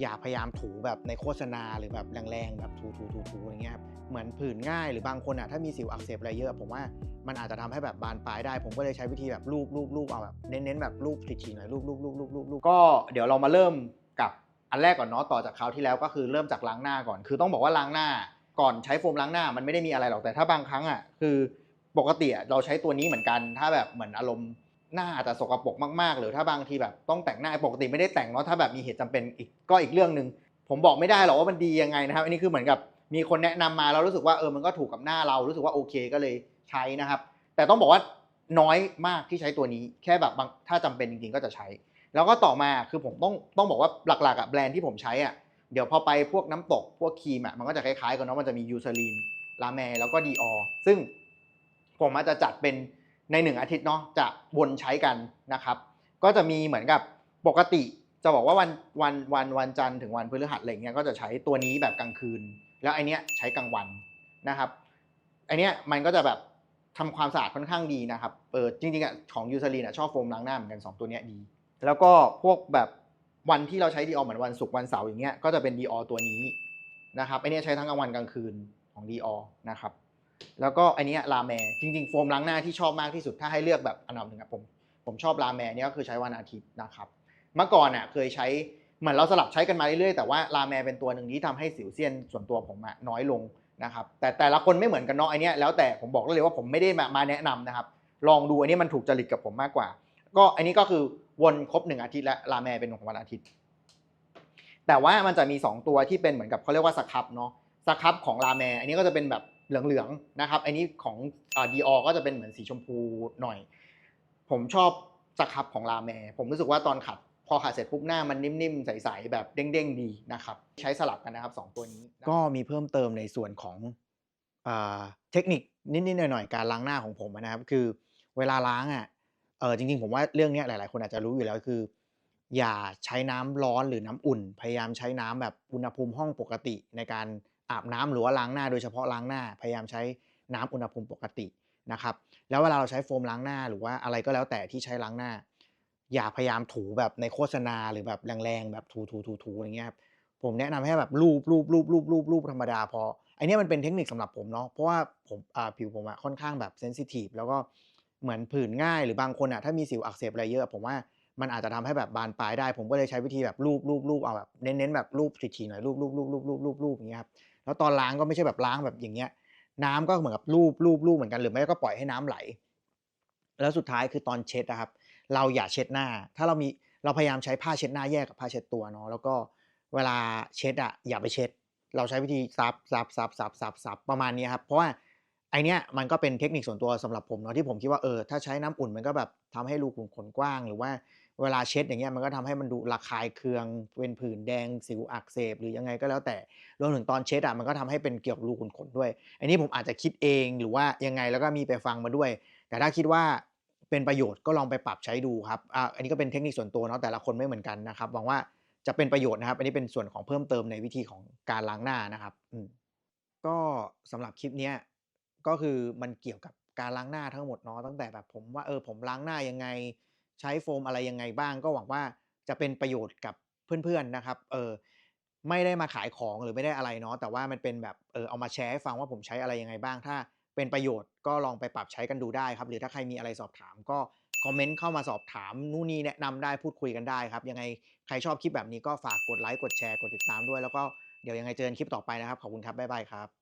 อย่าพยายามถูแบบในโฆษณาหรือแบบแรงๆแบบถูถูถูถูอะไรเงี้ยครับเหมือนผื่นง่ายหรือบางคนอะถ้ามีสิวอักเสบอะไรเยอะ ผมว่ามันอาจจะทำให้แบบบานปลายได้ ผมก็เลยใช้วิธีแบบลูบลูบลูบเอาแบบเน้นๆแบบลูบถี่ๆหน่อยลูบลูบลูบลูบลูบลูบก็เดี๋ยวเรามาเริ่มกับอันแรกก่อนเนาะต่อจากคราวที่แล้วก็คือเริ่มจากล้างหน้าก่อน คือต้องบอกว่าล้างหน้าก่อนใช้โฟมล้างหน้ามันไม่ได้มีอะไรหรอกแต่ถ้าบางครั้งอะคือปกติเราใช้ตัวนี้เหมือนกัน ถ้าแบบเหมือนอารมณ์ หน้าอาจจะสกปรกมากๆ หรือถ้าบางทีแบบต้องแต่งหน้าปกติไม่ได้แต่งเนาะถ้าแบบมีเหตุจำเป็นอีกก็อีกเรื่องหนึ่งผมบอกไม่ได้หรอกว่ามันดียังไงนะครับ อันนี้คือเหมือนกับมีคนแนะนำมาแล้วรู้สึกว่าเออมันก็ถูกกับหน้าเรารู้สึกว่าโอเคก็เลยใช้นะครับ แต่ต้องบอกว่าน้อยมากที่ใช้ตัวนี้แค่แบบบางถ้าจำเป็นจริงๆก็จะใช้ แล้วก็ต่อมาคือผมต้องต้องบอกว่าหลักๆอะแบรนด์ที่ผมใช้อะเดี๋ยวพอไปพวกน้ำตกพวกครีมอะมันก็จะคล้ายๆกันเนาะมันจะมียูซาลีนลาแมแล้วก็ดีออซึ่งผมอาจจะจัดเป็น ในหนึ่งอาทิตย์เนาะจะวนใช้กันนะครับ ก็จะมีเหมือนกับปกติ จะบอกว่าวันวันวันวันจันทร์ถึงวันพฤหัสอะไรเงี้ยก็จะใช้ตัวนี้แบบกลางคืน แล้วไอเนี้ยใช้กลางวันนะครับไอเนี้ยมันก็จะแบบทำความสะอาดค่อนข้างดีนะครับเออจริงๆอะของยูซาลีนอะชอบโฟมล้างหน้าเหมือนกันสองตัวเนี้ยดี แล้วก็พวกแบบวันที่เราใช้ดีออเหมือนวันศุกร์วันเสาร์อย่างเงี้ยก็จะเป็นดีออตัวนี้นะครับไอเนี้ยใช้ทั้งกลางวันกลางคืนของดีออนะครับ แล้วก็อันนี้ลาแมจริงๆ โฟมล้างหน้าที่ชอบมากที่สุดถ้าให้เลือกแบบอันดับหนึ่งอะผมผมชอบลาแมเนี่ยก็คือใช้วันอาทิตย์นะครับ เมื่อก่อนอะเคยใช้เหมือนเราสลับใช้กันมาเรื่อยๆแต่ว่าลาแมเป็นตัวหนึ่งที่ทำให้สิวเซียนส่วนตัวผมอะน้อยลงนะครับแต่แต่ละคนไม่เหมือนกันเนาะอันเนี้ยแล้วแต่ผมบอกเลยว่าผมไม่ได้มามาแนะนำนะครับ ลองดูอันนี้มันถูกจริตกับผมมากกว่า ก็อันนี้ก็คือวนครบหนึ่งอาทิตย์และลาแมเป็นของวันอาทิตย์ แต่ว่ามันจะมี 2 ตัวที่เป็นเหมือนกับเขาเรียกว่าสครับเนาะสครับของลาแมอันนี้ก็จะเป็นแบบ เหลืองๆนะครับอันนี้ของดีออก็จะเป็นเหมือนสีชมพูหน่อย ผมชอบสครับของลาแมร์ผมรู้สึกว่าตอนขัดพอขัดเสร็จปุ๊บหน้ามันนิ่มๆ ใสๆ แบบเด้งๆ ดีนะครับ ใช้สลับกันนะครับสองตัวนี้ ก็มีเพิ่มเติมในส่วนของเทคนิคนิดๆ หน่อยๆ การล้างหน้าของผมนะครับ คือเวลาล้างอะเออจริงๆ ผมว่าเรื่องนี้หลายๆ คนอาจจะรู้อยู่แล้วคือ อย่าใช้น้ำร้อนหรือน้ำอุ่น พยายามใช้น้ำแบบอุณหภูมิห้องปกติในการ อาบน้ำหรือว่าล้างหน้าโดยเฉพาะล้างหน้า พยายามใช้น้ำอุณหภูมิปกตินะครับแล้วเวลาเราใช้โฟมล้างหน้าหรือว่าอะไรก็แล้วแต่ที่ใช้ล้างหน้า อย่าพยายามถูแบบในโฆษณาหรือแบบแรงๆแบบถูถูถูถูอะไรเงี้ยครับผมแนะนำให้แบบรูปรูปรูปรูปรูปรูปธรรมดาพออันนี้มันเป็นเทคนิคสำหรับผมเนาะเพราะว่าผมผิวผมอะค่อนข้างแบบเซนซิทีฟแล้วก็เหมือนผื่นง่ายหรือบางคนอะถ้ามีสิวอักเสบอะไรเยอะ ผมว่ามันอาจจะทำให้แบบบานปลายได้ ผมก็เลยใช้วิธีแบบรูปรูปรูปเอาแบบเน้นๆแบบรูปถี่ๆหน่อยรูปรูปรูปรูปรูปรูปรูปอย่างเงี้ยครับ แล้วตอนล้างก็ไม่ใช่แบบล้างแบบอย่างเงี้ย น้ำก็เหมือนกับรูปรูปรูปเหมือนกันหรือไม่ก็ปล่อยให้น้ำไหล แล้วสุดท้ายคือตอนเช็ดนะครับ เราอย่าเช็ดหน้า ถ้าเรามีเราพยายามใช้ผ้าเช็ดหน้าแยกกับผ้าเช็ดตัวเนาะแล้วก็เวลาเช็ดอะอย่าไปเช็ด เราใช้วิธีซับซับซับซับซับซับประมาณนี้ครับเพราะว่า ไอเนี้ยมันก็เป็นเทคนิคส่วนตัวสำหรับผมเนาะที่ผมคิดว่าเออถ้าใช้น้ำอุ่นมันก็แบบทำให้รูขุมขนกว้าง หรือว่าเวลาเช็ดอย่างเงี้ยมันก็ทำให้มันดูระคายเคืองเป็นผื่นแดงสิวอักเสบ หรือยังไงก็แล้วแต่รวมถึงตอนเช็ดอะมันก็ทำให้เป็นเกี่ยวกับรูขุมขนด้วย อันนี้ผมอาจจะคิดเองหรือว่ายังไงแล้วก็มีไปฟังมาด้วย แต่ถ้าคิดว่าเป็นประโยชน์ก็ลองไปปรับใช้ดูครับอ่าอันนี้ก็เป็นเทคนิคส่วนตัวเนาะแต่ละคนไม่เหมือนกันนะครับหวังว่าจะเป็นประโยชน์นะครับ อันนี้เป็นส่วนของเพิ่มเติมในวิธีของการล้างหน้านะครับอืมก็สำหรับคลิปเนี้ย ก็คือมันเกี่ยวกับการล้างหน้าทั้งหมดเนาะตั้งแต่แบบผมว่าเออผมล้างหน้ายังไง ใช้โฟมอะไรยังไงบ้าง ก็หวังว่าจะเป็นประโยชน์กับเพื่อนๆนะครับเออไม่ได้มาขายของหรือไม่ได้อะไรเนาะแต่ว่ามันเป็นแบบเออเอามาแชร์ให้ฟังว่าผมใช้อะไรยังไงบ้าง ถ้าเป็นประโยชน์ก็ลองไปปรับใช้กันดูได้ครับ หรือถ้าใครมีอะไรสอบถามก็คอมเมนต์เข้ามาสอบถามนู่นนี่แนะนำได้พูดคุยกันได้ครับ ยังไงใครชอบคลิปแบบนี้ก็ฝากกดไลค์กดแชร์กดติดตามด้วย แล้วก็เดี๋ยวยังไงเจอกันคลิปต่อไปนะครับ ขอบคุณครับบ๊ายบายครับ